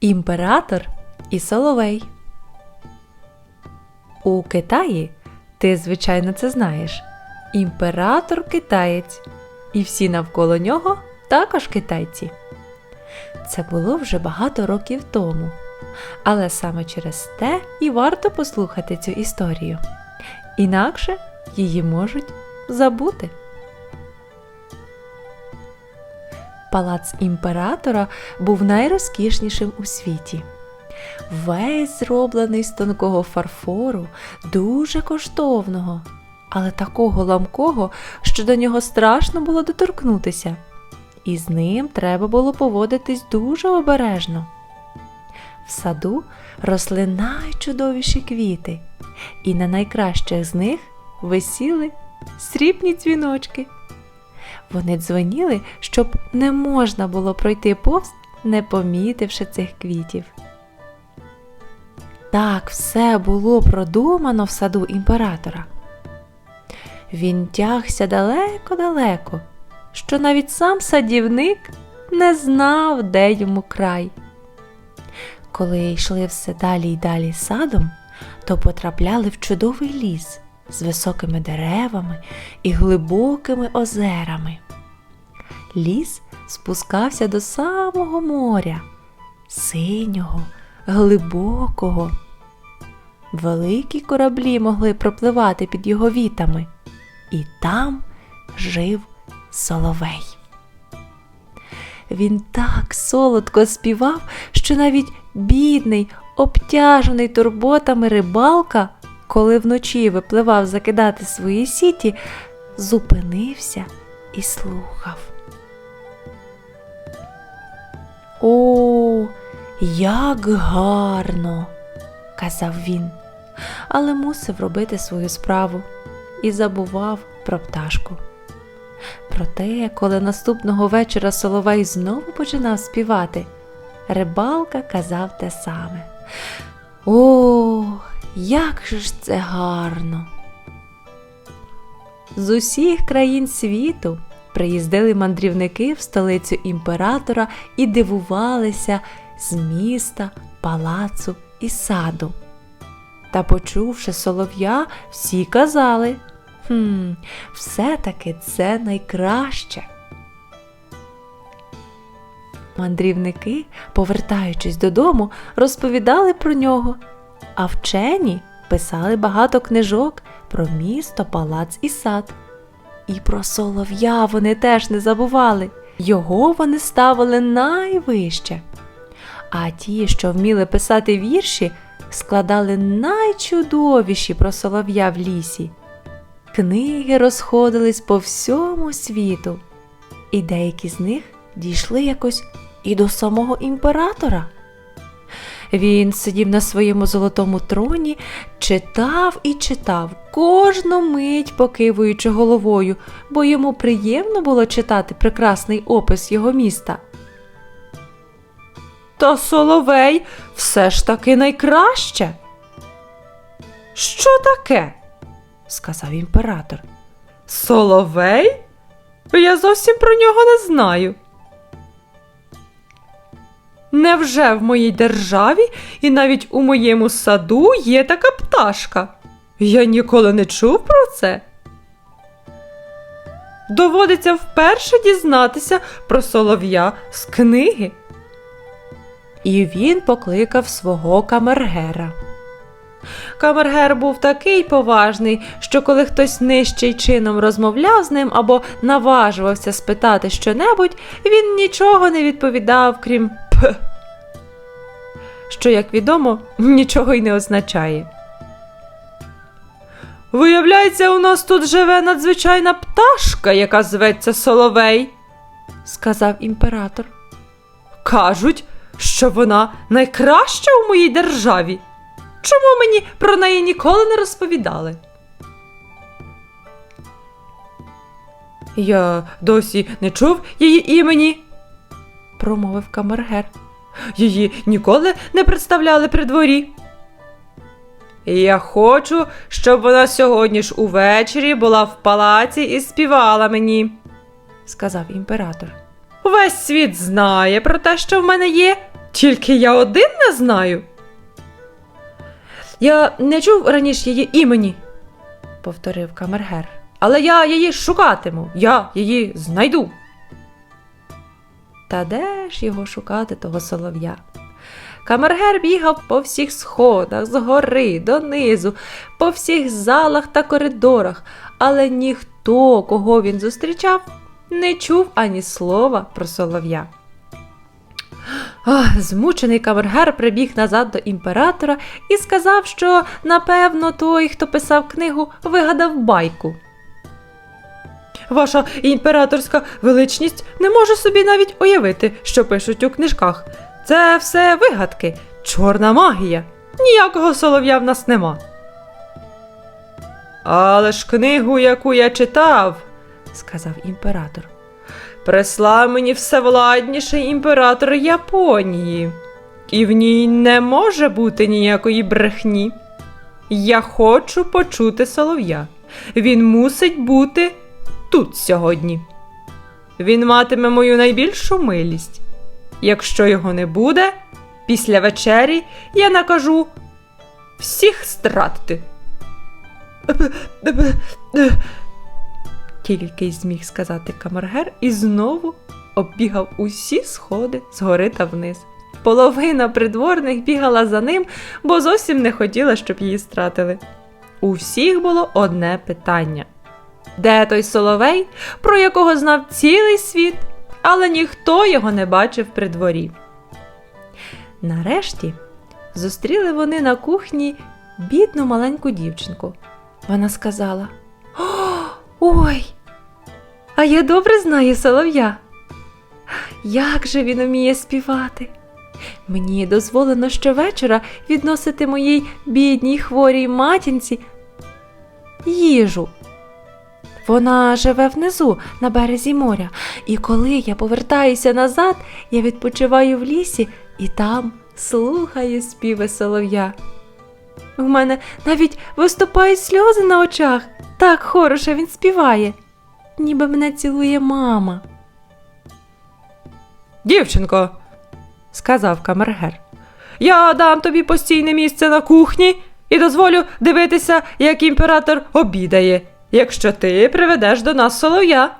Імператор і Соловей. У Китаї, ти, звичайно, це знаєш, імператор китаєць, і всі навколо нього також китайці. Це було вже багато років тому, але саме через те і варто послухати цю історію. Інакше її можуть забути. Палац імператора був найрозкішнішим у світі. Весь зроблений з тонкого фарфору, дуже коштовного, але такого ламкого, що до нього страшно було доторкнутися, і з ним треба було поводитись дуже обережно. В саду росли найчудовіші квіти, і на найкращих з них висіли срібні дзвіночки. Вони дзвоніли, щоб не можна було пройти повз, не помітивши цих квітів. Так все було продумано в саду імператора. Він тягся далеко-далеко, що навіть сам садівник не знав, де йому край. Коли йшли все далі й далі садом, то потрапляли в чудовий ліс з високими деревами і глибокими озерами. Ліс спускався до самого моря, синього, глибокого. Великі кораблі могли пропливати під його вітами, і там жив соловей. Він так солодко співав, що навіть бідний, обтяжений турботами рибалка, коли вночі випливав закидати свої сіті, зупинився і слухав. О, як гарно, казав він, але мусив робити свою справу і забував про пташку. Проте, коли наступного вечора Соловей знову починав співати, рибалка казав те саме. О, як же ж це гарно! З усіх країн світу приїздили мандрівники в столицю імператора і дивувалися з міста, палацу і саду. Та, почувши солов'я, всі казали Хм, все-таки це найкраще. Мандрівники, повертаючись додому, розповідали про нього, а вчені писали багато книжок про місто, палац і сад. І про солов'я вони теж не забували. Його вони ставили найвище. А ті, що вміли писати вірші, складали найчудовіші про солов'я в лісі. Книги розходились по всьому світу, і деякі з них дійшли якось і до самого імператора. Він сидів на своєму золотому троні, читав і читав, кожну мить покивуючи головою, бо йому приємно було читати прекрасний опис його міста. Та соловей все ж таки найкраще. Що таке? сказав імператор. Соловей? Я зовсім про нього не знаю. Невже в моїй державі і навіть у моєму саду є така пташка? Я ніколи не чув про це. Доводиться вперше дізнатися про солов'я з книги. І він покликав свого камергера. Камергер був такий поважний, що коли хтось нижчий чином розмовляв з ним або наважувався спитати щонебудь, він нічого не відповідав, крім що, як відомо, нічого й не означає. Виявляється, у нас тут живе надзвичайна пташка, яка зветься Соловей, сказав імператор. Кажуть, що вона найкраща у моїй державі. Чому мені про неї ніколи не розповідали? Я досі не чув її імені, промовив камергер. Її ніколи не представляли при дворі. Я хочу, щоб вона сьогодні ж увечері була в палаці і співала мені, сказав імператор. Весь світ знає про те, що в мене є, тільки я один не знаю. Я не чув раніше її імені, повторив камергер. Але я її шукатиму, я її знайду. Та де ж його шукати, того солов'я? Камергер бігав по всіх сходах, згори, донизу, по всіх залах та коридорах, але ніхто, кого він зустрічав, не чув ані слова про солов'я. Ах, змучений камергер прибіг назад до імператора і сказав, що, напевно, той, хто писав книгу, вигадав байку. Ваша імператорська величність не може собі навіть уявити, що пишуть у книжках. Це все вигадки, чорна магія. Ніякого солов'я в нас нема. Але ж книгу, яку я читав, сказав імператор, прислав мені всевладніший імператор Японії, і в ній не може бути ніякої брехні. Я хочу почути солов'я. Він мусить бути тут сьогодні. Він матиме мою найбільшу милість. Якщо його не буде, після вечері я накажу всіх стратити. Тільки й зміг сказати камергер і знову оббігав усі сходи згори та вниз. Половина придворних бігала за ним, бо зовсім не хотіла, щоб її стратили. У всіх було одне питання: де той соловей, про якого знав цілий світ, але ніхто його не бачив при дворі. Нарешті зустріли вони на кухні бідну маленьку дівчинку. Вона сказала: О, Ой, а я добре знаю солов'я. Як же він уміє співати? Мені дозволено щовечора відносити моїй бідній хворій матінці їжу. Вона живе внизу на березі моря, і коли я повертаюся назад, я відпочиваю в лісі і там слухаю співи солов'я. У мене навіть виступають сльози на очах. Так хороше він співає, ніби мене цілує мама. Дівчинко, сказав камергер, я дам тобі постійне місце на кухні і дозволю дивитися, як імператор обідає, якщо ти приведеш до нас солов'я.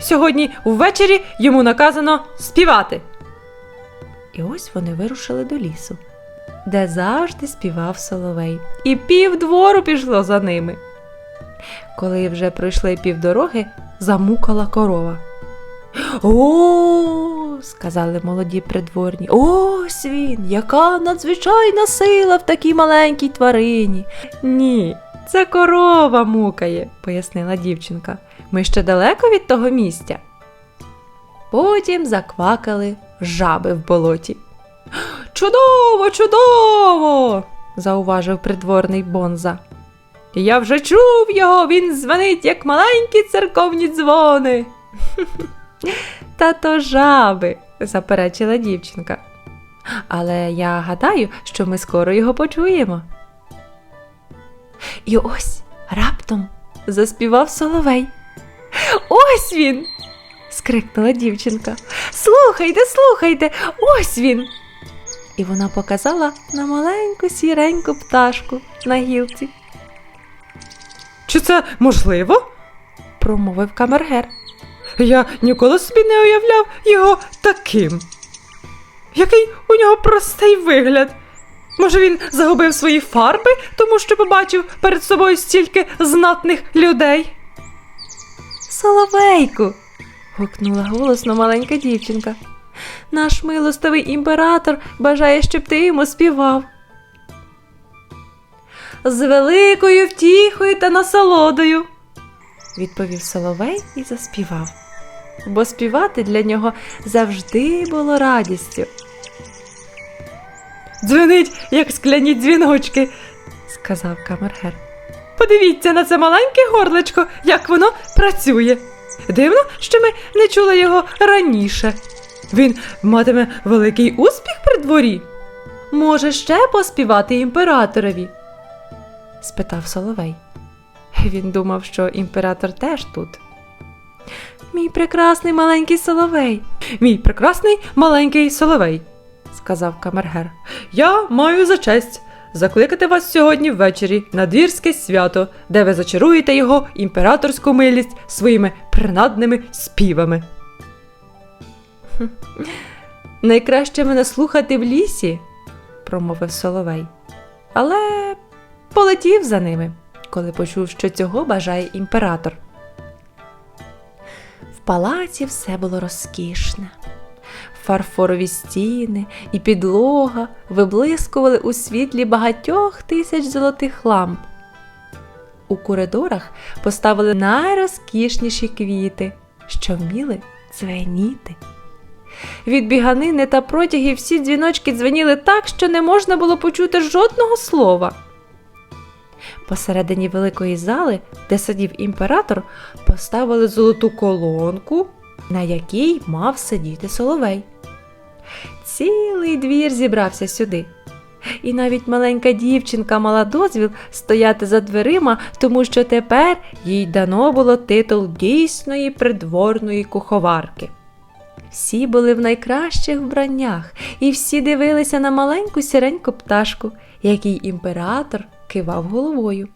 Сьогодні ввечері йому наказано співати. І ось вони вирушили до лісу, де завжди співав соловей, і півдвору пішло за ними. Коли вже пройшли півдороги, замукала корова. О, сказали молоді придворні. Ось він, яка надзвичайна сила в такій маленькій тварині. Ні, це корова мукає, пояснила дівчинка. Ми ще далеко від того місця. Потім заквакали жаби в болоті. Чудово, чудово! зауважив придворний Бонза. Я вже чув його, він дзвонить, як маленькі церковні дзвони. Та то жаби, заперечила дівчинка. Але я гадаю, що ми скоро його почуємо. І ось раптом заспівав соловей. Ось він. скрикнула дівчинка. Слухайте, слухайте, ось він. І вона показала на маленьку сіреньку пташку на гілці. Чи це можливо? промовив камергер. Я ніколи собі не уявляв його таким. Який у нього простий вигляд. Може, він загубив свої фарби, тому що побачив перед собою стільки знатних людей. Соловейку. гукнула голосно маленька дівчинка. Наш милостивий імператор бажає, щоб ти йому співав. З великою втіхою та насолодою, відповів Соловей і заспівав, бо співати для нього завжди було радістю. Дзвенить, як скляні дзвіночки, сказав камергер. Подивіться на це маленьке горлечко, як воно працює. Дивно, що ми не чули його раніше. Він матиме великий успіх при дворі. Може, ще поспівати імператорові? спитав Соловей. Він думав, що імператор теж тут. Мій прекрасний маленький соловей. Мій прекрасний маленький соловей, сказав камергер. Я маю за честь закликати вас сьогодні ввечері на двірське свято, де ви зачаруєте його імператорську милість своїми принадними співами. Найкраще мене слухати в лісі, промовив соловей, але полетів за ними, коли почув, що цього бажає імператор. В палаці все було розкішне. Фарфорові стіни і підлога виблискували у світлі багатьох тисяч золотих ламп. У коридорах поставили найрозкішніші квіти, що вміли дзвеніти. Від біганини та протягів всі дзвіночки дзвеніли так, що не можна було почути жодного слова. Посередині великої зали, де сидів імператор, поставили золоту колонку, на якій мав сидіти соловей. Цілий двір зібрався сюди. І навіть маленька дівчинка мала дозвіл стояти за дверима, тому що тепер їй дано було титул дійсної придворної куховарки. Всі були в найкращих вбраннях, і всі дивилися на маленьку сіреньку пташку, який імператор кивав головою.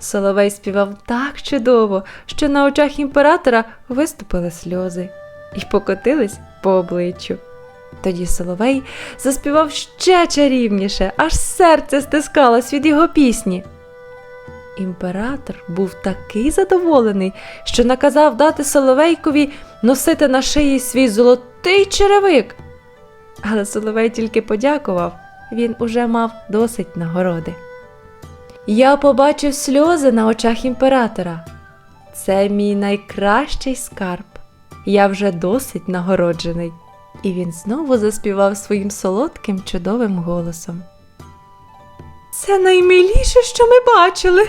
Соловей співав так чудово, що на очах імператора виступили сльози і покотились по обличчю. Тоді Соловей заспівав ще чарівніше, аж серце стискалось від його пісні. Імператор був такий задоволений, що наказав дати Соловейкові носити на шиї свій золотий черевик. Але Соловей тільки подякував, він уже мав досить нагороди. Я побачив сльози на очах імператора. Це мій найкращий скарб. Я вже досить нагороджений. І він знову заспівав своїм солодким чудовим голосом. Це наймиліше, що ми бачили,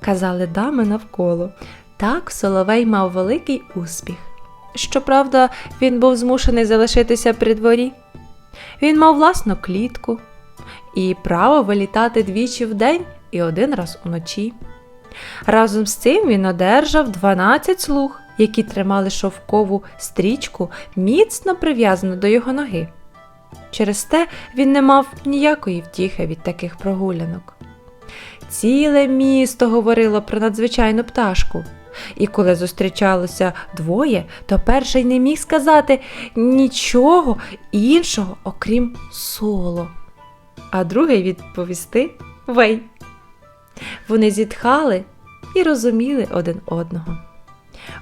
казали дами навколо. Так Соловей мав великий успіх. Щоправда, він був змушений залишитися при дворі. Він мав власну клітку і право вилітати двічі в день і один раз уночі. Разом з цим він одержав 12 слуг, які тримали шовкову стрічку міцно прив'язану до його ноги. Через те він не мав ніякої втіхи від таких прогулянок. Ціле місто говорило про надзвичайну пташку, і коли зустрічалося двоє, то перший не міг сказати нічого іншого, окрім соло, а другий відповісти вей. Вони зітхали і розуміли один одного.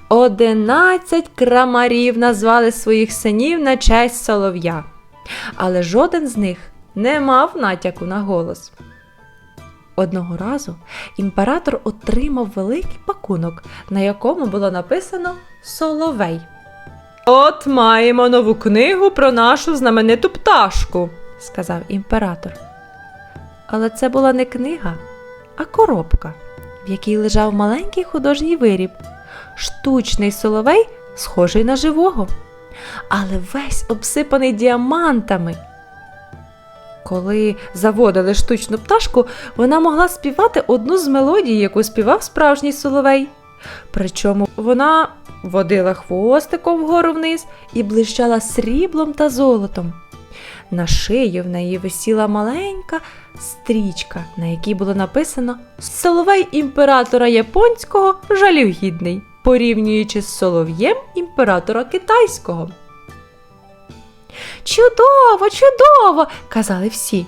Одинадцять крамарів назвали своїх синів на честь солов'я, але жоден з них не мав натяку на голос. Одного разу імператор отримав великий пакунок, на якому було написано Соловей. От маємо нову книгу про нашу знамениту пташку, сказав імператор. Але це була не книга, а коробка, в якій лежав маленький художній виріб, штучний соловей, схожий на живого, але весь обсипаний діамантами. Коли заводили штучну пташку, вона могла співати одну з мелодій, яку співав справжній соловей. Причому вона водила хвостиком вгору вниз і блищала сріблом та золотом. На шиї в неї висіла маленька стрічка, на якій було написано Соловей імператора японського жалюгідний, порівнюючи з солов'єм імператора китайського. Чудово, чудово! казали всі.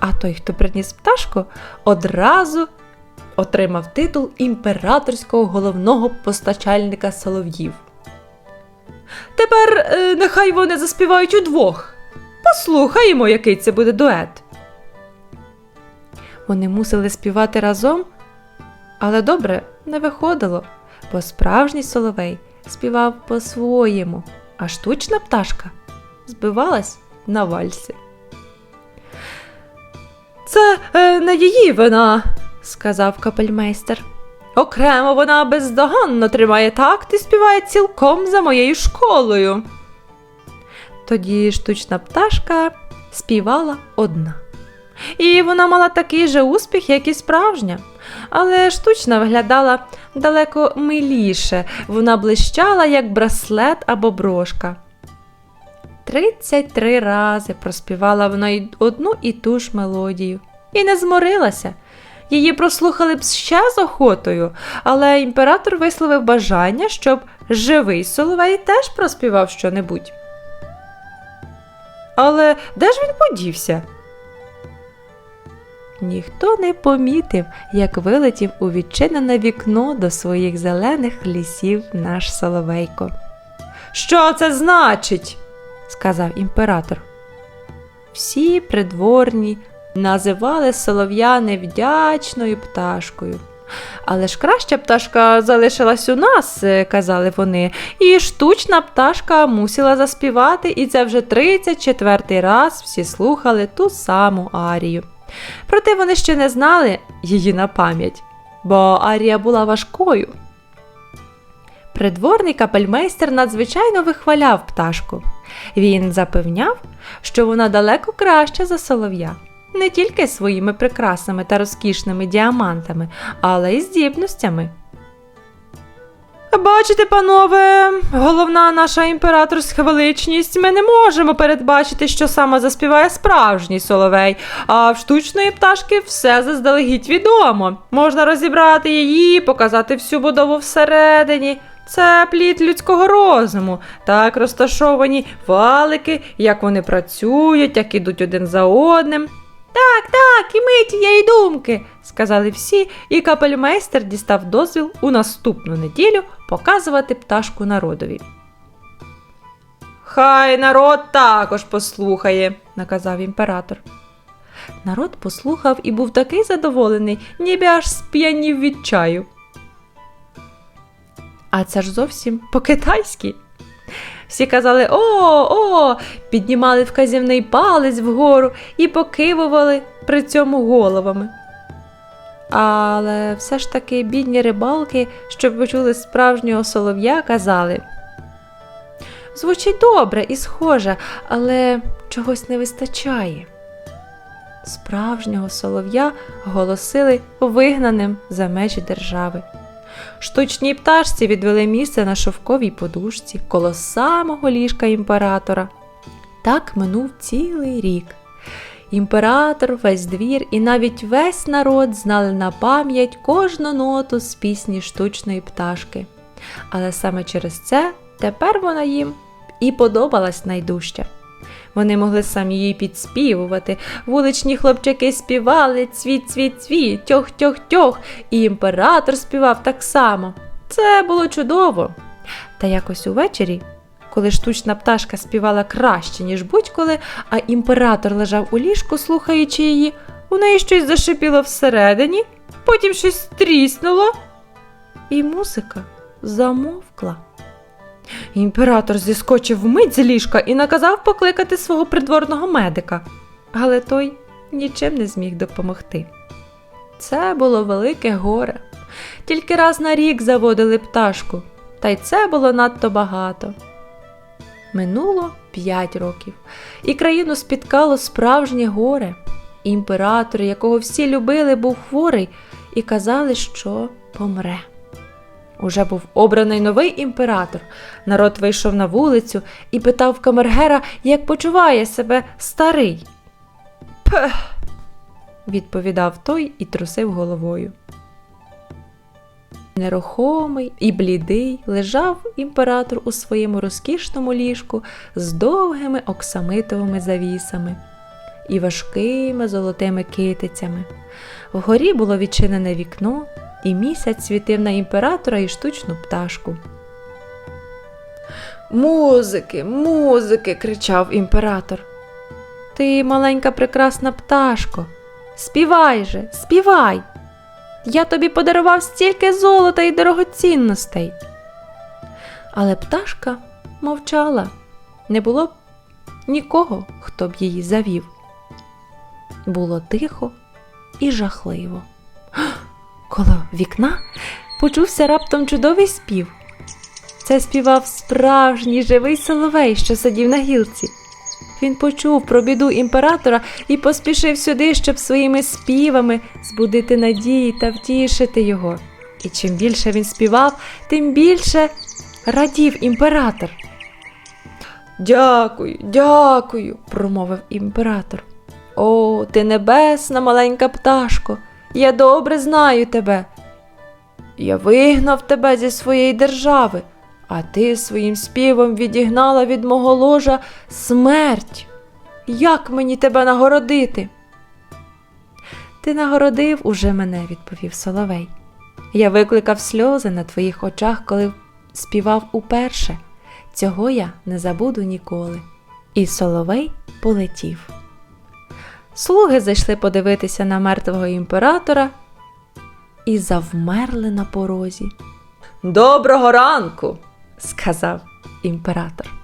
А той, хто приніс пташку, одразу отримав титул імператорського головного постачальника солов'їв. Тепер е, нехай вони заспівають удвох. Послухаємо, який це буде дует. Вони мусили співати разом, але добре не виходило, бо справжній соловей співав по-своєму, а штучна пташка збивалась на вальсі. Це е, не її вина, сказав капельмейстер. Окремо вона бездоганно тримає такт і співає цілком за моєю школою. Тоді штучна пташка співала одна. І вона мала такий же успіх, як і справжня, Але штучна виглядала далеко миліше, вона блищала, як браслет або брошка. Тридцять три рази проспівала вона одну і ту ж мелодію. І не зморилася. Її прослухали б ще з охотою, але імператор висловив бажання, щоб живий Соловей теж проспівав щонебудь. Але де ж він подівся? Ніхто не помітив, як вилетів у відчинене вікно до своїх зелених лісів наш Соловейко. Що це значить? сказав імператор. Всі придворні називали солов'я невдячною пташкою. Але ж краща пташка залишилась у нас, е, казали вони, і штучна пташка мусила заспівати, і це вже 34 раз всі слухали ту саму арію. Проте вони ще не знали її на пам'ять, бо арія була важкою. Придворний капельмейстер надзвичайно вихваляв пташку. Він запевняв, що вона далеко краща за солов'я, не тільки своїми прикрасами та розкішними діамантами, але й здібностями. Бачите, панове, головна наша імператорська величність, ми не можемо передбачити, що саме заспіває справжній соловей, а в штучної пташки все заздалегідь відомо. Можна розібрати її, показати всю будову всередині. Це плід людського розуму. Так розташовані валики, як вони працюють, як ідуть один за одним. Так, так, і ми тієї думки, сказали всі, і капельмейстер дістав дозвіл у наступну неділю показувати пташку народові. Хай народ також послухає, наказав імператор. Народ послухав і був такий задоволений, ніби аж сп'янів від чаю. А це ж зовсім по-китайськи. Всі казали о, о, піднімали вказівний палець вгору і покивували при цьому головами. Але все ж таки бідні рибалки, що почули справжнього солов'я, казали. Звучить добре і схоже, але чогось не вистачає. Справжнього солов'я голосили вигнаним за межі держави. Штучній пташці відвели місце на шовковій подушці коло самого ліжка імператора. Так минув цілий рік. Імператор, весь двір і навіть весь народ знали на пам'ять кожну ноту з пісні штучної пташки. Але саме через це тепер вона їм і подобалась найдужче. Вони могли самі її підспівувати. Вуличні хлопчаки співали цвіт, цвіт, цвіт, тьох, тьох, тьох, і імператор співав так само. Це було чудово. Та якось увечері, коли штучна пташка співала краще, ніж будь-коли, а імператор лежав у ліжку, слухаючи її, у неї щось зашипіло всередині, потім щось тріснуло, і музика замовкла. Імператор зіскочив вмить з ліжка і наказав покликати свого придворного медика, але той нічим не зміг допомогти. Це було велике горе. Тільки раз на рік заводили пташку, та й це було надто багато. Минуло п'ять років, і країну спіткало справжнє горе. Імператор, якого всі любили, був хворий і казали, що помре. Уже був обраний новий імператор. Народ вийшов на вулицю і питав камергера, як почуває себе старий. Пех, відповідав той і трусив головою. Нерухомий і блідий лежав імператор у своєму розкішному ліжку з довгими оксамитовими завісами і важкими золотими китицями. Вгорі було відчинене вікно, і місяць світив на імператора і штучну пташку. Музики, музики, кричав імператор. Ти, маленька прекрасна пташко, співай же, співай. Я тобі подарував стільки золота і дорогоцінностей. Але пташка мовчала, не було нікого, хто б її завів. Було тихо і жахливо. Коло вікна почувся раптом чудовий спів. Це співав справжній живий соловей, що сидів на гілці. Він почув про біду імператора і поспішив сюди, щоб своїми співами збудити надії та втішити його. І чим більше він співав, тим більше радів імператор. Дякую, дякую, промовив імператор. О, ти небесна маленька пташко, я добре знаю тебе. Я вигнав тебе зі своєї держави, а ти своїм співом відігнала від мого ложа смерть. Як мені тебе нагородити? Ти нагородив уже мене, відповів Соловей. Я викликав сльози на твоїх очах, коли співав уперше. Цього я не забуду ніколи. І Соловей полетів. Слуги зайшли подивитися на мертвого імператора і завмерли на порозі. Доброго ранку, сказав імператор.